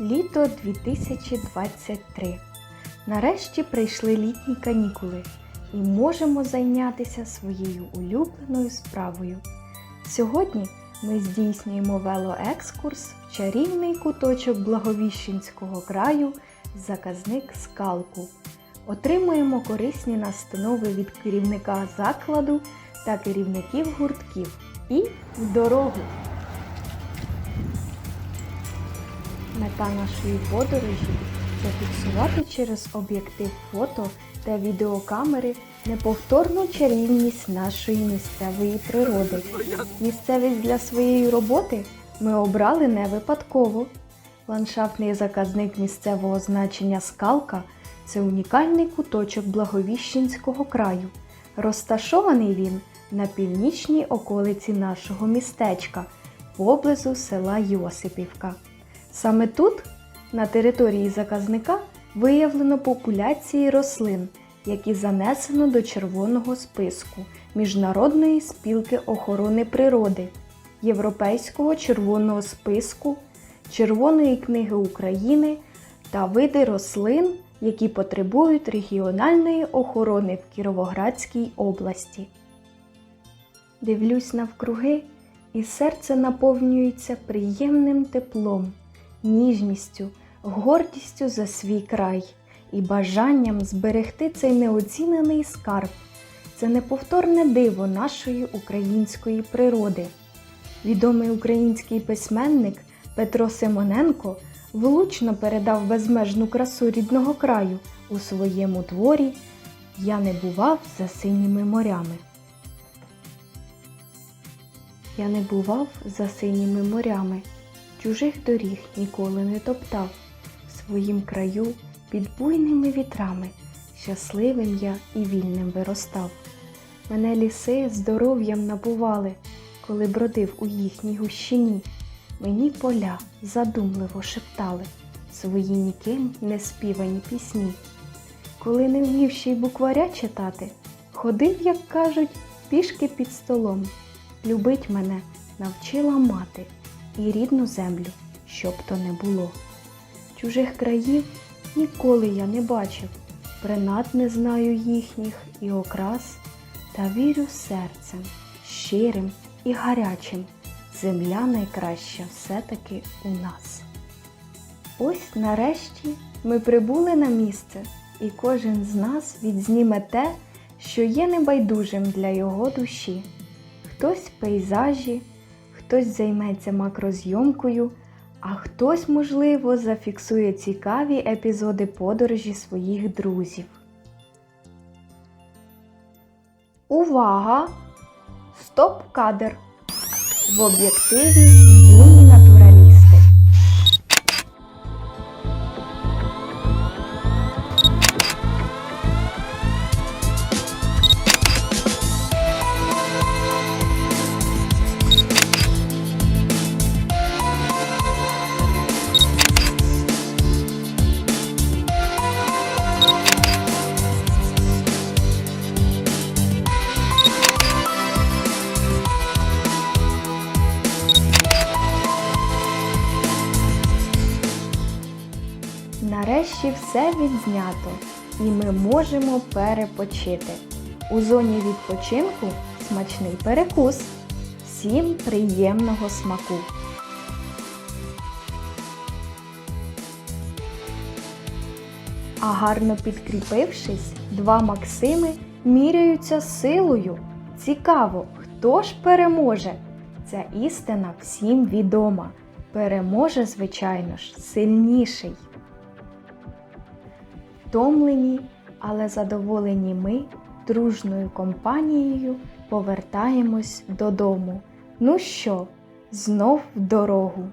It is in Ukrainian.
Літо 2023. Нарешті прийшли літні канікули і можемо зайнятися своєю улюбленою справою. Сьогодні ми здійснюємо велоекскурс в чарівний куточок Благовіщенського краю, заказник скалку. Отримуємо корисні настанови від керівника закладу та керівників гуртків. І в дорогу! Мета нашої подорожі зафіксувати через об'єктив фото та відеокамери неповторну чарівність нашої місцевої природи. Місцевість для своєї роботи ми обрали не випадково. Ландшафтний заказник місцевого значення Скалка це унікальний куточок Благовіщенського краю. Розташований він на північній околиці нашого містечка поблизу села Йосипівка. Саме тут, на території заказника, виявлено популяції рослин, які занесено до червоного списку Міжнародної спілки охорони природи, Європейського червоного списку, Червоної книги України та види рослин, які потребують регіональної охорони в Кіровоградській області. Дивлюсь навкруги, і серце наповнюється приємним теплом, ніжністю, гордістю за свій край і бажанням зберегти цей неоцінений скарб. Це неповторне диво нашої української природи. Відомий український письменник Петро Симоненко влучно передав безмежну красу рідного краю у своєму творі Я не бував за синіми морями. Я не бував за синіми морями, чужих доріг ніколи не топтав, в своїм краю під буйними вітрами, щасливим я і вільним виростав. Мене ліси здоров'ям набували, коли бродив у їхній гущині. Мені поля задумливо шептали свої ніким не співані пісні. Коли не вмів ще й букваря читати, ходив, як кажуть, пішки під столом. Любить мене навчила мати і рідну землю, щоб то не було. Чужих країв ніколи я не бачив, принад не знаю їхніх і окрас, та вірю серцем, щирим і гарячим. Земля найкраща все-таки у нас. Ось нарешті ми прибули на місце, і кожен з нас відзніме те, що є небайдужим для його душі. Хтось пейзажі, хтось займеться макрозйомкою, а хтось, можливо, зафіксує цікаві епізоди подорожі своїх друзів. Увага! Стоп-кадр! В об'єктиві Нарешті все відзнято, і ми можемо перепочити. У зоні відпочинку смачний перекус. Всім приємного смаку! А гарно підкріпившись, два Максими міряються силою. Цікаво, хто ж переможе? Ця істина всім відома. Переможе, звичайно ж, сильніший. Втомлені, але задоволені ми дружною компанією повертаємось додому. Ну що, знов в дорогу.